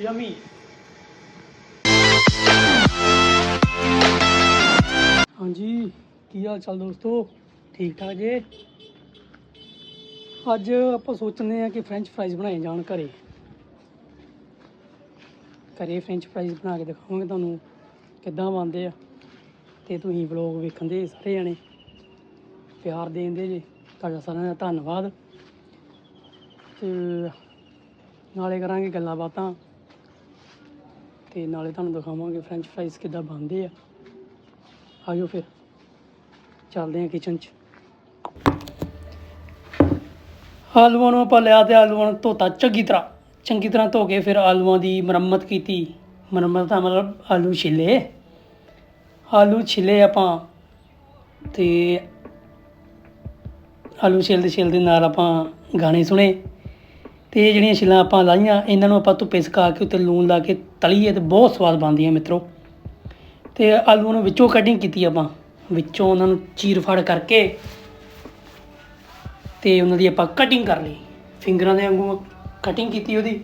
Yummy ਹਾਂਜੀ, ਕੀ ਹਾਲ ਚਾਲ ਦੋਸਤੋ? ਠੀਕ ਠਾਕ ਜੇ? ਅੱਜ ਆਪਾਂ ਸੋਚਦੇ ਆ ਕਿ ਫ੍ਰੈਂਚ ਫ੍ਰਾਈਜ਼ ਬਣਾਏ ਜਾਣ ਘਰੇ। ਘਰੇ ਫ੍ਰੈਂਚ ਫ੍ਰਾਈਜ਼ ਬਣਾ ਕੇ ਦਿਖਾਵਾਂਗੇ ਤੁਹਾਨੂੰ, ਕਿੱਦਾਂ ਬਣਦੇ ਆ। ਤੇ ਤੁਸੀਂ ਵਲੌਗ ਵੇਖਣ ਦੇ ਸਾਰੇ ਜਣੇ, ਪਿਆਰ ਦੇਣ ਦੇ ਜੀ। ਤੁਹਾਡਾ ਸਾਰਿਆਂ ਦਾ ਧੰਨਵਾਦ। ਤੇ ਨਾਲੇ ਕਰਾਂਗੇ ਗੱਲਾਂ ਬਾਤਾਂ। ਤੇ ਨਾਲੇ ਤੁਹਾਨੂੰ ਦਿਖਾਵਾਂਗੇ ਫ੍ਰੈਂਚ ਫ੍ਰਾਈਜ਼ ਕਿੱਦਾਂ ਬਣਦੇ ਆ। ਆਜੋ ਫਿਰ, ਚੱਲਦੇ ਹਾਂ ਕਿਚਨ 'ਚ। ਆਲੂਆਂ ਨੂੰ ਆਪਾਂ ਲਿਆ ਤੇ ਆਲੂਆਂ ਨੂੰ ਧੋਤਾ ਚੰਗੀ ਤਰ੍ਹਾਂ। ਚੰਗੀ ਤਰ੍ਹਾਂ ਧੋ ਕੇ ਫਿਰ ਆਲੂਆਂ ਦੀ ਮੁਰੰਮਤ ਕੀਤੀ। ਮੁਰੰਮਤ ਦਾ ਮਤਲਬ ਆਲੂ ਛਿੱਲੇ। ਆਲੂ ਛਿੱਲੇ ਆਪਾਂ ਤੇ ਆਲੂ ਛਿੱਲਦੇ ਛਿੱਲਦੇ ਨਾਲ ਆਪਾਂ ਗਾਣੇ ਸੁਣੇ। ਤੇ ਇਹ ਜਿਹੜੀਆਂ ਛਿੱਲਾਂ ਆਪਾਂ ਲਾਈਆਂ ਇਹਨਾਂ ਨੂੰ ਆਪਾਂ ਧੁੱਪੇ ਸੁਕਾ ਕੇ ਉੱਤੇ ਲੂਣ ਲਾ ਕੇ ਤਲੀਏ ਤੇ ਬਹੁਤ ਸਵਾਦ ਬਣਦੀਆਂ ਮਿੱਤਰੋ। ਤੇ ਆਲੂਆਂ ਨੂੰ ਵਿੱਚੋਂ ਕਟਿੰਗ ਕੀਤੀ ਆਪਾਂ। ਵਿੱਚੋਂ ਉਹਨਾਂ ਨੂੰ ਚੀਰ ਫਾੜ ਕਰਕੇ ਤੇ ਉਹਨਾਂ ਦੀ ਆਪਾਂ ਕਟਿੰਗ ਕਰ ਲਈ। ਫਿੰਗਰਾਂ ਦੇ ਵਾਂਗੂ ਕਟਿੰਗ ਕੀਤੀ ਉਹਦੀ।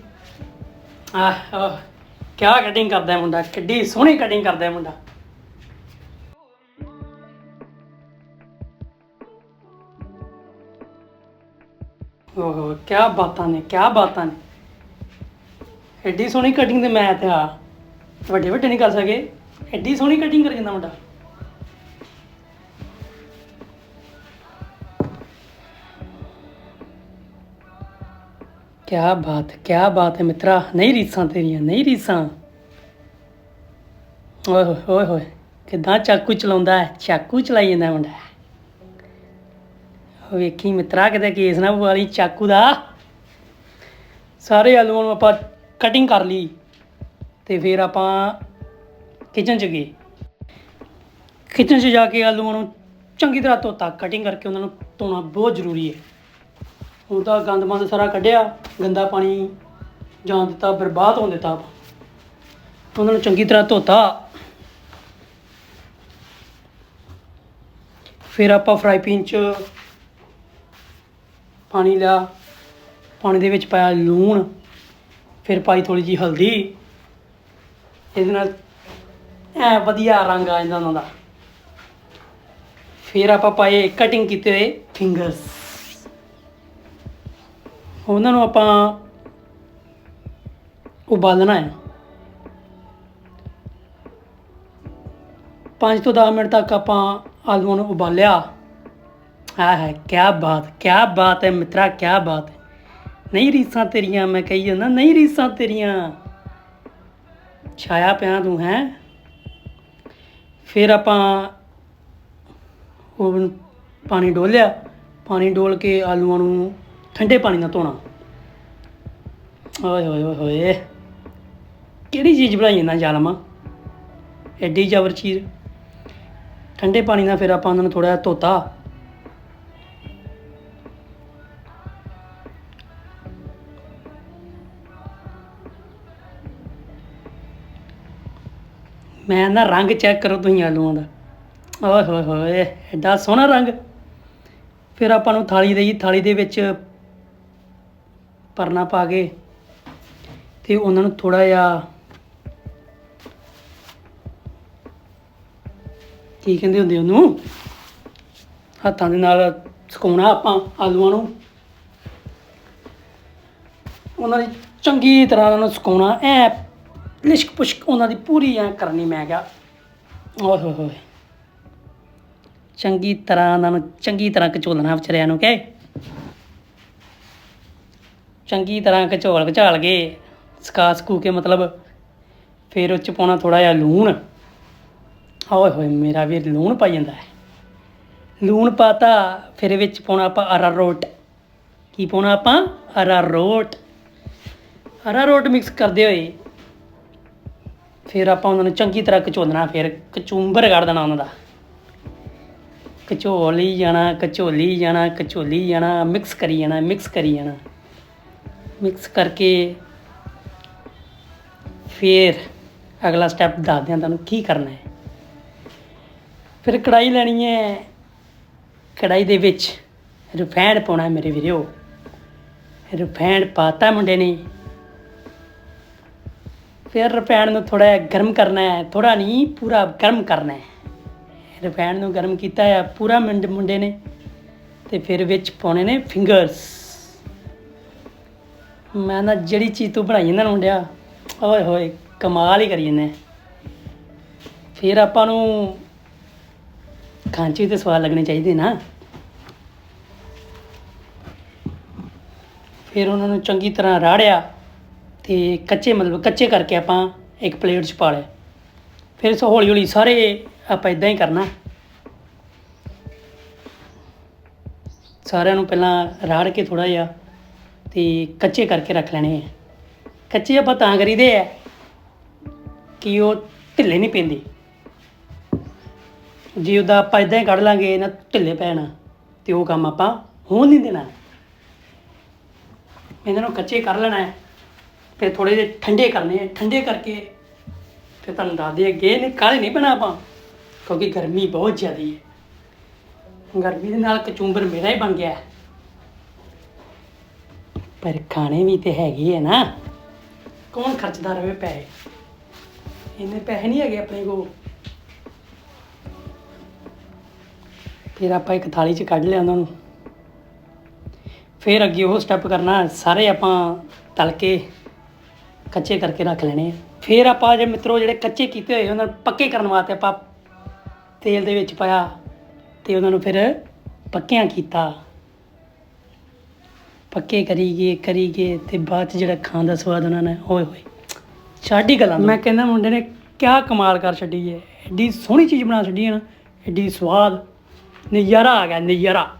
ਆਹ ਆਹ, ਕਿਆ ਕਟਿੰਗ ਕਰਦਾ ਮੁੰਡਾ ਕਿੱਡੀ ਸੋਹਣੀ ਕਟਿੰਗ ਕਰਦਾ ਮੁੰਡਾ। ਓਹੋ ਕਿਆ ਬਾਤਾਂ ਨੇ, ਕਿਆ ਬਾਤਾਂ ਨੇ। ਐਡੀ ਸੋਹਣੀ ਕਟਿੰਗ ਤੇ ਮੈਂ ਤੇ ਆ। ਵੱਡੇ ਵੱਡੇ ਨਹੀਂ ਕਰ ਸਕੇ। ਐਡੀ ਸੋਹਣੀ ਕਟਿੰਗ ਕਰ ਜਾਂਦਾ ਮੁੰਡਾ। ਕਿਆ ਬਾਤ ਕਿਆ ਬਾਤ ਹੈ ਮਿੱਤਰਾ। ਨਹੀਂ ਰੀਸਾਂ ਤੇਰੀਆਂ, ਨਹੀਂ ਰੀਸਾਂ। ਓਏ ਹੋਏ ਹੋਏ ਹੋਏ, ਕਿਦਾਂ ਚਾਕੂ ਚਲਾਉਂਦਾ ਹੈ, ਚਾਕੂ ਚਲਾਈ ਜਾਂਦਾ ਮੁੰਡਾ। ਵੇਖੀ ਮਿੱਤਰਾ, ਕਿਤੇ ਕੇਸ ਨਾ ਪਵਾ ਚਾਕੂ ਦਾ। ਸਾਰੇ ਆਲੂਆਂ ਨੂੰ ਆਪਾਂ ਕਟਿੰਗ ਕਰ ਲਈ ਤੇ ਫਿਰ ਆਪਾਂ ਕਿਚਨ ਚ ਗਏ। ਕਿਚਨ 'ਚ ਜਾ ਕੇ ਆਲੂਆਂ ਨੂੰ ਚੰਗੀ ਤਰ੍ਹਾਂ ਧੋਤਾ। ਕਟਿੰਗ ਕਰਕੇ ਉਹਨਾਂ ਨੂੰ ਧੋਣਾ ਬਹੁਤ ਜ਼ਰੂਰੀ ਹੈ। ਹੁਣ ਤਾਂ ਗੰਦ ਮੰਦ ਸਾਰਾ ਕੱਢਿਆ, ਗੰਦਾ ਪਾਣੀ ਜਾਣ ਦਿੱਤਾ, ਬਰਬਾਦ ਹੋਣ ਦਿੱਤਾ ਉਹਨਾਂ ਨੂੰ ਚੰਗੀ ਤਰ੍ਹਾਂ ਧੋਤਾ। ਫਿਰ ਆਪਾਂ ਫਰਾਈ ਪੈਨ 'ਚ ਪਾਣੀ ਲਿਆ, ਪਾਣੀ ਦੇ ਵਿੱਚ ਪਾਇਆ ਲੂਣ, ਫਿਰ ਪਾਈ ਥੋੜੀ ਜੀ ਹਲਦੀ। ਇਹਦੇ ਨਾਲ ਐ ਵਧੀਆ ਰੰਗ ਆ ਜਾਂਦਾ ਉਹਨਾਂ ਦਾ। ਫਿਰ ਆਪਾਂ ਪਾਏ ਕਟਿੰਗ ਕੀਤੇ ਹੋਏ ਫਿੰਗਰਸ ਉਹਨਾਂ ਨੂੰ ਆਪਾਂ ਉਬਾਲਣਾ ਹੈ। 5 ਤੋਂ 10 ਮਿੰਟ ਤੱਕ ਆਪਾਂ ਆਲੂਆਂ ਨੂੰ ਉਬਾਲਿਆ। ਆ ਹੈ ਕੀ ਬਾਤ ਕੀ ਬਾਤ ਹੈ ਮਿੱਤਰਾ ਕੀ ਬਾਤ ਹੈ। ਨਹੀਂ ਰੀਸਾਂ ਤੇਰੀਆਂ, ਮੈਂ ਕਹੀ ਜਾਂਦਾ, ਨਹੀਂ ਰੀਸਾਂ ਤੇਰੀਆਂ। ਛਾਇਆ ਪਿਆ ਤੂੰ ਹੈ। ਫਿਰ ਆਪਾਂ ਓਵਨ ਪਾਣੀ ਡੋਲਿਆ ਪਾਣੀ ਡੋਲ ਕੇ ਆਲੂਆਂ ਨੂੰ ਠੰਡੇ ਪਾਣੀ ਨਾਲ ਧੋਣਾ। ਓਏ ਹੋਏ ਹੋਏ ਹੋਏ ਕਿਹੜੀ ਚੀਜ਼ ਬਣਾਈ ਇਹਨਾਂ ਜ਼ਾਲਮਾ? ਐਡੀ ਜ਼ਬਰ ਚੀਜ਼। ਠੰਡੇ ਪਾਣੀ ਨਾਲ ਫਿਰ ਆਪਾਂ ਉਹਨਾਂ ਨੂੰ ਥੋੜਾ ਜਿਹਾ ਧੋਤਾ। ਮੈਂ ਨਾ ਰੰਗ ਚੈੱਕ ਕਰੋ ਤੁਸੀਂ ਆਲੂਆਂ ਦਾ। ਓਏ ਹੋਏ ਹੋਏ, ਐਡਾ ਸੋਹਣਾ ਰੰਗ। ਫਿਰ ਆਪਾਂ ਨੂੰ ਥਾਲੀ ਦੇ ਥਾਲੀ ਦੇ ਵਿੱਚ ਪਰਨਾ ਪਾ ਕੇ ਤੇ ਉਹਨਾਂ ਨੂੰ ਥੋੜਾ ਜਿਹਾ ਕੀ ਕਹਿੰਦੇ ਹੁੰਦੇ ਉਹਨੂੰ? ਹੱਥਾਂ ਦੇ ਨਾਲ ਸੁਕਾਉਣਾ ਆਪਾਂ ਆਲੂਆਂ ਨੂੰ। ਉਹਨਾਂ ਦੀ ਚੰਗੀ ਤਰ੍ਹਾਂ ਉਹਨਾਂ ਨੂੰ ਸੁਕਾਉਣਾ, ਐ ਲਿਸ਼ਕ ਪੁਸ਼ਕ ਉਹਨਾਂ ਦੀ ਪੂਰੀ ਐ ਕਰਨੀ ਮੈਂ ਕਿਹਾ, ਓਏ ਹੋਏ ਹੋਏ। ਚੰਗੀ ਤਰ੍ਹਾਂ ਉਹਨਾਂ ਨੂੰ, ਚੰਗੀ ਤਰ੍ਹਾਂ ਕਚੋਲਣਾ ਵਿਚਾਰਿਆਂ ਨੂੰ ਕਿ ਚੰਗੀ ਤਰ੍ਹਾਂ ਕਚੋਲ ਕਚਾਲ ਕੇ, ਸਕਾ ਸਕੂ ਕੇ ਮਤਲਬ, ਫਿਰ ਉਹ ਚ ਪਾਉਣਾ ਥੋੜਾ ਜਿਹਾ ਲੂਣ। ਓਏ ਹੋਏ, ਮੇਰਾ ਵੀ ਲੂਣ ਪਾਈ ਜਾਂਦਾ ਹੈ। ਲੂਣ ਪਾਤਾ, ਫਿਰ ਵਿੱਚ ਪਾਉਣਾ ਆਪਾਂ ਅਰਾਰੋਟ ਕੀ ਪਾਉਣਾ ਆਪਾਂ? ਅਰਾਰੋਟ ਅਰਾਰੋਟ ਮਿਕਸ ਕਰਦੇ ਹੋਏ। ਫਿਰ ਆਪਾਂ ਉਹਨਾਂ ਨੂੰ ਚੰਗੀ ਤਰ੍ਹਾਂ ਕਚੋਲਣਾ ਫਿਰ ਕਚੂੰਬਰ ਕਰ ਦੇਣਾ ਉਹਨਾਂ ਦਾ। ਕਚੋਲੀ ਜਾਣਾ ਕਚੋਲੀ ਜਾਣਾ ਕਚੋਲੀ ਜਾਣਾ ਮਿਕਸ ਕਰੀ ਜਾਣਾ ਮਿਕਸ ਕਰੀ ਜਾਣਾ। ਮਿਕਸ ਕਰਕੇ ਫਿਰ ਅਗਲਾ ਸਟੈਪ ਦੱਸਦੇ ਹਾਂ ਤੁਹਾਨੂੰ ਕੀ ਕਰਨਾ ਹੈ। ਫਿਰ ਕੜਾਈ ਲੈਣੀ ਹੈ। ਕੜਾਈ ਦੇ ਵਿੱਚ ਰਿਫਾਈਂਡ ਪਾਉਣਾ ਹੈ ਮੇਰੇ ਵੀਰੋ। ਰਿਫਾਈਂਡ ਪਾਤਾ ਮੁੰਡੇ ਨੇ। ਫਿਰ ਰਿਫਾਈਂਡ ਨੂੰ ਥੋੜਾ ਜਿਹਾ ਗਰਮ ਕਰਨਾ ਹੈ ਥੋੜਾ ਨਹੀਂ, ਪੂਰਾ ਗਰਮ ਕਰਨਾ ਹੈ। ਰਿਫਾਈਂਡ ਨੂੰ ਗਰਮ ਕੀਤਾ ਹੈ, ਪੂਰਾ ਮਿੰਡ, ਮੁੰਡੇ ਨੇ ਤੇ ਫਿਰ ਵਿੱਚ ਪਾਉਣੇ ਨੇ ਫਿੰਗਰਸ ਮੈਂ ਨਾ ਜਿਹੜੀ ਚੀਜ਼ ਤੂੰ ਬਣਾਈ ਇਹਨਾਂ ਮੁੰਡਿਆ, ਓਏ ਹੋਏ, ਕਮਾਲ ਹੀ ਕਰੀ ਜਾਂਦੇ ਫਿਰ ਆਪਾਂ ਨੂੰ ਖਾਂਚੀ ਤੇ ਸਵਾਦ ਲੱਗਣੇ ਚਾਹੀਦੇ ਨਾ। ਫਿਰ ਉਹਨਾਂ ਨੂੰ ਚੰਗੀ ਤਰ੍ਹਾਂ ਰਾੜਿਆ। ਤੇ ਕੱਚੇ ਮਤਲਬ ਕੱਚੇ ਕਰਕੇ ਆਪਾਂ ਇੱਕ ਪਲੇਟ 'ਚ ਪਾ ਲਿਆ। ਫਿਰ ਸੋ ਹੌਲੀ ਹੌਲੀ ਸਾਰੇ ਆਪਾਂ ਇਦਾਂ ਹੀ ਕਰਨਾ। ਸਾਰਿਆਂ ਨੂੰ ਪਹਿਲਾਂ ਰਾੜ ਕੇ ਥੋੜਾ ਜਿਹਾ ਤੇ ਕੱਚੇ ਕਰਕੇ ਰੱਖ ਲੈਣੇ ਆ। ਕੱਚੇ ਆਪਾਂ ਤਾਂ ਕਰੀਦੇ ਆ ਕਿ ਉਹ ਢਿੱਲੇ ਨਹੀਂ ਪੈਂਦੇ। ਜੇ ਉਹਦਾ ਆਪਾਂ ਇਦਾਂ ਹੀ ਕੱਢ ਲਾਂਗੇ ਨਾ ਢਿੱਲੇ ਪੈਣਾ ਤੇ ਉਹ ਕੰਮ ਆਪਾਂ ਹੋਣ ਨਹੀਂ ਦੇਣਾ। ਇਹਨਾਂ ਨੂੰ ਕੱਚੇ ਕਰ ਲੈਣਾ ਹੈ। ਫਿਰ ਥੋੜੇ ਜਿਹੇ ਠੰਡੇ ਕਰਨੇ ਆ, ਠੰਡੇ ਕਰਕੇ ਫਿਰ ਤੁਹਾਨੂੰ ਦੱਸਦੇ ਅੱਗੇ ਨੇ ਕਾਲੇ ਨਹੀਂ ਬਣਾ ਆਪਾਂ, ਕਿਉਂਕਿ ਗਰਮੀ ਬਹੁਤ ਜ਼ਿਆਦੀ ਹੈ। ਗਰਮੀ ਦੇ ਨਾਲ ਕਚੂੰਬਰ ਮੇਰਾ ਹੀ ਬਣ ਗਿਆ। ਪਰ ਖਾਣੇ ਵੀ ਤੇ ਹੈਗੇ ਆ ਨਾ। ਕੌਣ ਖਰਚਦਾ ਰਵੇ ਪੈਸੇ? ਇੰਨੇ ਪੈਸੇ ਨਹੀਂ ਹੈਗੇ ਆਪਣੇ ਕੋਲ। ਫਿਰ ਆਪਾਂ ਇੱਕ ਥਾਲੀ 'ਚ ਕੱਢ ਲਿਆ ਉਹਨਾਂ ਨੂੰ। ਫਿਰ ਅੱਗੇ ਉਹ ਸਟੈਪ ਕਰਨਾ, ਸਾਰੇ ਆਪਾਂ ਤਲ ਕੇ ਕੱਚੇ ਕਰਕੇ ਰੱਖ ਲੈਣੇ ਆ। ਫਿਰ ਆਪਾਂ ਜੇ ਮਿੱਤਰੋ ਜਿਹੜੇ ਕੱਚੇ ਕੀਤੇ ਹੋਏ ਉਹਨਾਂ ਨੂੰ ਪੱਕੇ ਕਰਨ ਵਾਸਤੇ ਆਪਾਂ ਤੇਲ ਦੇ ਵਿੱਚ ਪਾਇਆ ਤੇ ਉਹਨਾਂ ਨੂੰ ਫਿਰ ਪੱਕਿਆਂ ਕੀਤਾ। ਪੱਕੇ ਕਰੀ ਗਏ ਕਰੀ ਗਏ ਤੇ ਬਾਅਦ ਚ ਜਿਹੜਾ ਖਾਣ ਦਾ ਸਵਾਦ ਉਹਨਾਂ ਨੇ ਹੋਏ ਹੋਏ, ਛਾਡੀ ਗੱਲਾਂ ਮੈਂ ਕਹਿੰਦਾ ਮੁੰਡੇ ਨੇ, ਕਿਆ ਕਮਾਲ ਕਰ ਛੱਡੀ ਹੈ ਐਡੀ ਸੋਹਣੀ ਚੀਜ਼ ਬਣਾ ਛੱਡੀ ਹੈ ਨਾ ਏਡੀ ਸਵਾਦ, ਨਜ਼ਾਰਾ ਆ ਗਿਆ, ਨਜ਼ਾਰਾ।